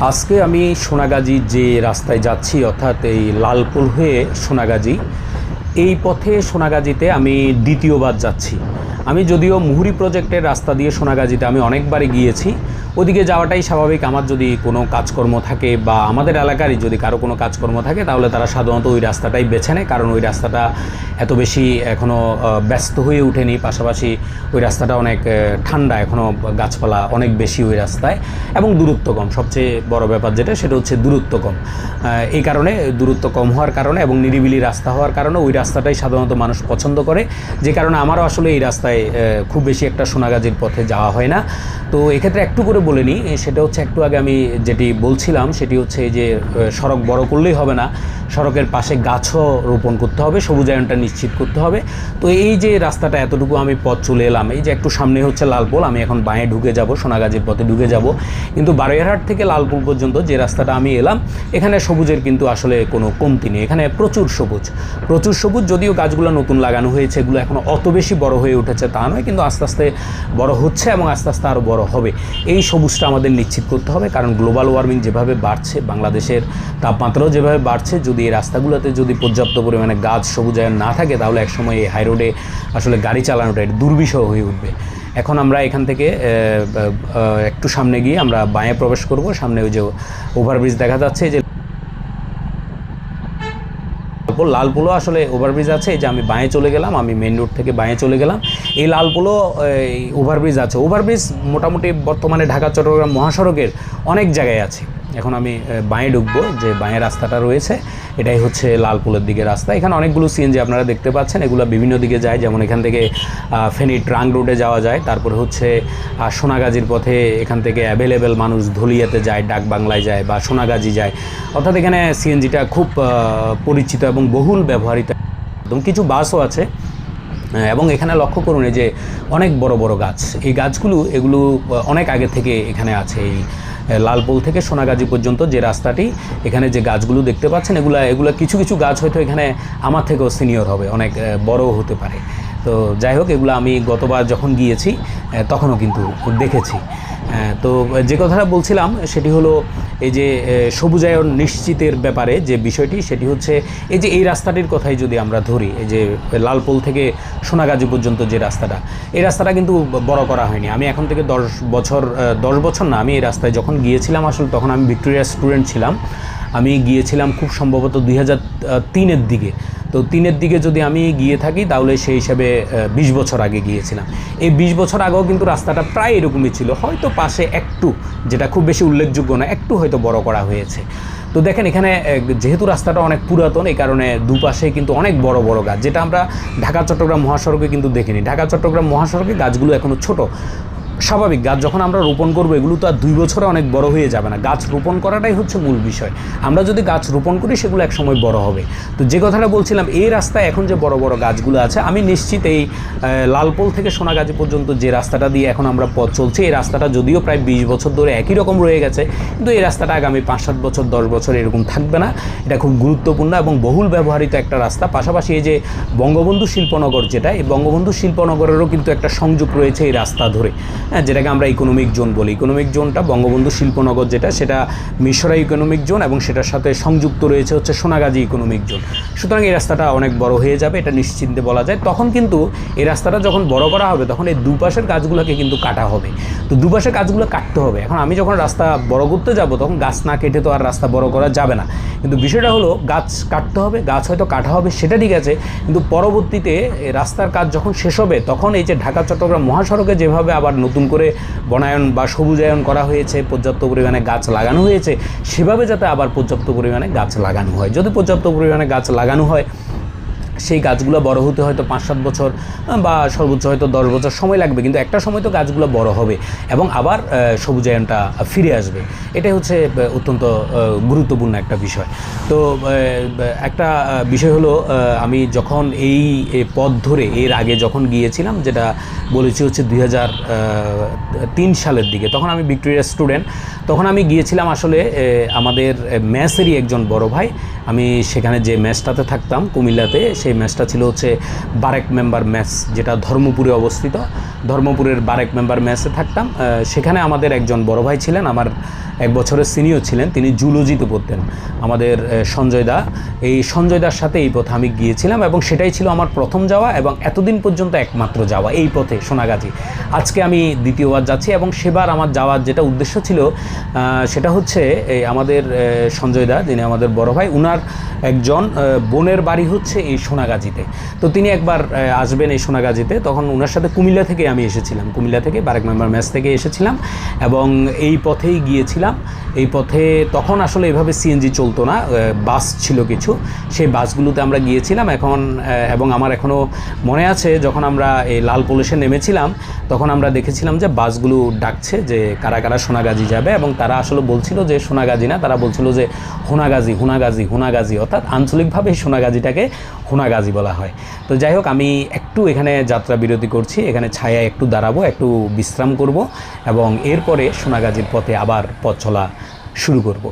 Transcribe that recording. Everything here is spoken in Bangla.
আজকে আমি সোনাগাজী যে রাস্তায় যাচ্ছি, অর্থাৎ এই লালপুল হয়ে সোনাগাজী, এই পথে সোনাগাজিতে আমি দ্বিতীয়বার যাচ্ছি। আমি যদিও মুহুরি প্রজেক্টের রাস্তা দিয়ে সোনাগাজীতে আমি অনেকবারই গিয়েছি, ওদিকে যাওয়াটাই স্বাভাবিক। আমার যদি কোনো কাজকর্ম থাকে বা আমাদের এলাকারই যদি কারও কোনো কাজকর্ম থাকে, তাহলে তারা সাধারণত ওই রাস্তাটাই বেছে নেয়, কারণ ওই রাস্তাটা এত বেশি এখনও ব্যস্ত হয়ে ওঠেনি। পাশাপাশি ওই রাস্তাটা অনেক ঠান্ডা এখনও গাছপালা অনেক বেশি ওই রাস্তায়। এবং দূরত্ব কম। সবচেয়ে বড় ব্যাপার যেটা, সেটা হচ্ছে দূরত্ব কম। এই কারণে দূরত্ব কম হওয়ার কারণে এবং নিরিবিলি রাস্তা হওয়ার কারণে ওই রাস্তাটাই সাধারণত মানুষ পছন্দ করে। যে কারণে আমারও আসলে এই রাস্তায় আহ, খুব বেশি একটা সোনাগাজীর পথে যাওয়া হয় না। তো এক্ষেত্রে একটু করে বলে নিই সেটা হচ্ছে একটু আগে আমি যেটি বলছিলাম সেটি হচ্ছে এই যে সড়ক বড় করলেই হবে না। সড়কের পাশে গাছও রোপণ করতে হবে সবুজায়নটা নিশ্চিত করতে হবে। তো এই যে রাস্তাটা এতটুকু আমি পথ চলে এলাম, এই যে একটু সামনে হচ্ছে লালপুল আমি এখন বাঁয়ে ঢুকে যাব, সোনাগাজীর পথে ঢুকে যাব। কিন্তু বারোয়ারহাট থেকে লালপুল পর্যন্ত যে রাস্তাটা আমি এলাম, এখানে সবুজের কিন্তু আসলে কোনো কমতি নেই। এখানে প্রচুর সবুজ প্রচুর সবুজ, যদিও গাছগুলো নতুন লাগানো হয়েছে, এগুলো এখনও অত বেশি বড় হয়ে উঠেছে তা নয়, কিন্তু আস্তে আস্তে বড় হচ্ছে এবং আস্তে আস্তে আরও বড় হবে। এই সবুজটা আমাদের নিশ্চিত করতে হবে, কারণ গ্লোবাল ওয়ার্মিং যেভাবে বাড়ছে, বাংলাদেশের তাপমাত্রাও যেভাবে বাড়ছে, যদি এই রাস্তাগুলোতে যদি পর্যাপ্ত পরিমাণে গাছ সবুজায়ন না থাকে, তাহলে একসময় এই হাই রোডে আসলে গাড়ি চালানোটা একটা দুর্বিষহ হয়ে উঠবে। এখন আমরা এখান থেকে একটু সামনে গিয়ে আমরা বাঁয়ে প্রবেশ করব। সামনে ওই যে ওভারব্রিজ দেখা যাচ্ছে, যে লালপুল, লালপুলও আসলে ওভারব্রিজ আছে। যে আমি বাঁয়ে চলে গেলাম, আমি মেন রোড থেকে বাঁয়ে চলে গেলাম। এই লালপুলও এই ওভারব্রিজ আছে। ওভারব্রিজ মোটামুটি বর্তমানে ঢাকা, চট্টগ্রাম, মহাসড়কের অনেক জায়গায় আছে। এখন আমি বাঁয়ে ঢুকবো যে বাঁয়ে রাস্তাটা রয়েছে, এটাই হচ্ছে লালপুলের দিকে রাস্তা। এখানে অনেকগুলো সিএনজি আপনারা দেখতে পাচ্ছেন, এগুলো বিভিন্ন দিকে যায়, যেমন এখান থেকে ফেনী ট্রাঙ্ক রোডে যাওয়া যায়, তারপরে হচ্ছে সোনাগাজীর পথে এখান থেকে অ্যাভেলেবেল মানুষ ধুলিয়াতে যায় ডাক বাংলায় যায় বা সোনাগাজী যায়। অর্থাৎ এখানে সিএনজিটা খুব পরিচিত এবং বহুল ব্যবহৃত। এবং কিছু বাসও আছে এবং এখানে লক্ষ্য করুন যে অনেক বড় বড় গাছ। এই গাছগুলো, এগুলো অনেক আগে থেকে এখানে আছে এই লালপুল থেকে সোনাগাজী পর্যন্ত যে রাস্তাটি, এখানে যে গাছগুলো দেখতে পাচ্ছেন, এগুলা, এগুলো কিছু কিছু গাছ হয়তো এখানে আমার থেকেও সিনিয়র হবে, অনেক বড় বড়ও হতে পারে। তো যাই হোক, এগুলো আমি গতবার যখন গিয়েছি তখনও কিন্তু দেখেছি। তো যে কথাটা বলছিলাম, সেটি হলো এই যে সবুজায়ন নিশ্চিতের ব্যাপারে যে বিষয়টি, সেটি হচ্ছে এই যে, এই রাস্তাটির কথাই যদি আমরা ধরি, এই যে, লালপোল থেকে সোনাগাজী পর্যন্ত যে রাস্তাটা, এই রাস্তাটা কিন্তু বড় করা হয়নি। আমি এখন থেকে দশ বছর দশ বছর না, আমি এই রাস্তায় যখন গিয়েছিলাম আসলে, তখন আমি ভিক্টোরিয়া স্টুডেন্ট ছিলাম। আমি গিয়েছিলাম খুব সম্ভবত দুই হাজার তিনের দিকে। তো তিনের দিকে যদি আমি গিয়ে থাকি, তাহলে সেই হিসাবে বিশ বছর আগে গিয়েছিলাম। এই বিশ বছর আগেও কিন্তু রাস্তাটা প্রায় এরকমই ছিল। হয়তো পাশে একটু, যেটা খুব বেশি উল্লেখযোগ্য না একটু হয়তো বড় করা হয়েছে। তো দেখেন, এখানে যেহেতু রাস্তাটা অনেক পুরাতন, এই কারণে দুপাশে কিন্তু অনেক বড় বড় গাছ। যেটা আমরা ঢাকা চট্টগ্রাম মহাসড়কে কিন্তু দেখিনি। ঢাকা চট্টগ্রাম মহাসড়কে গাছগুলো এখনও ছোট। স্বাভাবিক, গাছ যখন আমরা রোপণ করব, এগুলো তো আর দুই বছরে অনেক বড় হয়ে যাবে না। গাছ রোপণ করাটাই হচ্ছে মূল বিষয়। আমরা যদি গাছ রোপণ করি, সেগুলো এক সময় বড় হবে। তো যে কথাটা বলছিলাম, এই রাস্তায় এখন যে বড় বড় গাছগুলো আছে, আমি নিশ্চিত এই লালপোল থেকে সোনাগাজী পর্যন্ত যে রাস্তাটা দিয়ে এখন আমরা পথ চলছি, এই রাস্তাটা যদিও প্রায় বিশ বছর ধরে একই রকম রয়ে গেছে, কিন্তু এই রাস্তাটা আগামী পাঁচ সাত বছর, দশ বছর এরকম থাকবে না। এটা খুব গুরুত্বপূর্ণ এবং বহুল ব্যবহৃত একটা রাস্তা। পাশাপাশি এই যে বঙ্গবন্ধু শিল্পনগর যেটা, এই বঙ্গবন্ধু শিল্পনগরেরও কিন্তু একটা সংযোগ রয়েছে এই রাস্তা ধরে। যেটাকে আমরা ইকোনমিক জোন বলি। ইকোনমিক জোনটা বঙ্গবন্ধু শিল্পনগর যেটা, সেটা মিশরা ইকোনমিক জোন এবং সেটার সাথে সংযুক্ত রয়েছে হচ্ছে সোনাগাজী ইকোনমিক জোন সুতরাং এই রাস্তাটা অনেক বড় হয়ে যাবে, এটা নিশ্চিন্তে বলা যায়। তখন কিন্তু এই রাস্তাটা যখন বড় করা হবে, তখন এই দুপাশের গাছগুলোকে কিন্তু কাটা হবে। তো দুপাশের গাছগুলো কাটতে হবে। এখন আমি যখন রাস্তা বড় করতে যাব, তখন গাছ না কেটে তো আর রাস্তা বড় করা যাবে না। কিন্তু বিষয়টা হলো, গাছ কাটতে হবে, গাছ হয়তো কাটা হবে, সেটা ঠিক আছে। কিন্তু পরবর্তীতে রাস্তার কাজ যখন শেষ হবে, তখন এই যে ঢাকা চট্টগ্রাম মহাসড়কে যেভাবে আবার নতুন করে বনায়ন বা সবুজায়ন করা হয়েছে, পর্যাপ্ত পরিমাণে গাছ লাগানো হয়েছে। সেভাবে যাতে আবার পর্যাপ্ত পরিমাণে গাছ লাগানো হয়। যদি পর্যাপ্ত পরিমাণে গাছ লাগানো হয় সেই গাছগুলো বড় হতে হয়তো পাঁচ সাত বছর বা সর্বোচ্চ হয়তো দশ বছর সময় লাগবে, কিন্তু একটা সময় তো গাছগুলো বড় হবে এবং আবার সবুজায়নটা ফিরে আসবে। এটাই হচ্ছে অত্যন্ত গুরুত্বপূর্ণ একটা বিষয়। তো একটা বিষয় হলো আমি যখন এই পথ ধরে, এর আগে যখন গিয়েছিলাম, যেটা বলেছি হচ্ছে দুই তিন সালের দিকে, তখন আমি ভিক্টোরিয়া স্টুডেন্ট, তখন আমি গিয়েছিলাম আসলে আমাদের ম্যাসেরই একজন বড় ভাই আমি সেখানে যে ম্যাচটাতে থাকতাম, কুমিল্লাতে, সেই ম্যাচটা ছিল হচ্ছে বারেক মেম্বার ম্যাচ, যেটা ধর্মপুরে অবস্থিত। ধর্মপুরের বারেক মেম্বার ম্যাচে থাকতাম। সেখানে আমাদের একজন বড় ভাই ছিলেন, আমার এক বছরের সিনিয়র ছিলেন, তিনি জুলজিতে পড়তেন, আমাদের সঞ্জয় দা। এই সঞ্জয় দার সাথে এই পথে আমি গিয়েছিলাম এবং সেটাই ছিল আমার প্রথম যাওয়া এবং এতদিন পর্যন্ত একমাত্র যাওয়া এই পথে সোনাগাজী। আজকে আমি দ্বিতীয়বার যাচ্ছি এবং সেবার আমার যাওয়ার যেটা উদ্দেশ্য ছিল সেটা হচ্ছে আমাদের সঞ্জয় দা, যিনি আমাদের বড় ভাই, উনার একজন বোনের বাড়ি হচ্ছে এই সোনাগাজীতে। তো তিনি একবার আসবেন এই সোনাগাজীতে। তখন ওনার সাথে কুমিল্লা থেকে আমি এসেছিলাম। কুমিল্লা থেকে বারেক মেম্বার ম্যাচ থেকে এসেছিলাম এবং এই পথেই গিয়েছিলাম। এই পথে তখন আসলে এভাবে সিএনজি চলতো না বাস ছিল কিছু। সেই বাসগুলোতে আমরা গিয়েছিলাম এখন এবং আমার এখনও মনে আছে, যখন আমরা এই লাল পুলিশে নেমেছিলাম, তখন আমরা দেখেছিলাম যে বাসগুলো ডাকছে যে কারা কারা সোনাগাজী যাবে এবং তারা আসলে বলছিল যে সোনাগাজী না, তারা বলছিল যে হুনাগাজী হুনাগাজী। হুনাগাজী অর্থাৎ আঞ্চলিকভাবে সোনাগাজীটাকে হুনাগাজী বলা হয়। তো যাই হোক আমি একটু এখানে যাত্রা বিরতি করছি, এখানে ছায়া একটু দাঁড়াবো, একটু বিশ্রাম করব এবং এরপরে সোনাগাজীর পথে আবার পথ চলা শুরু করব।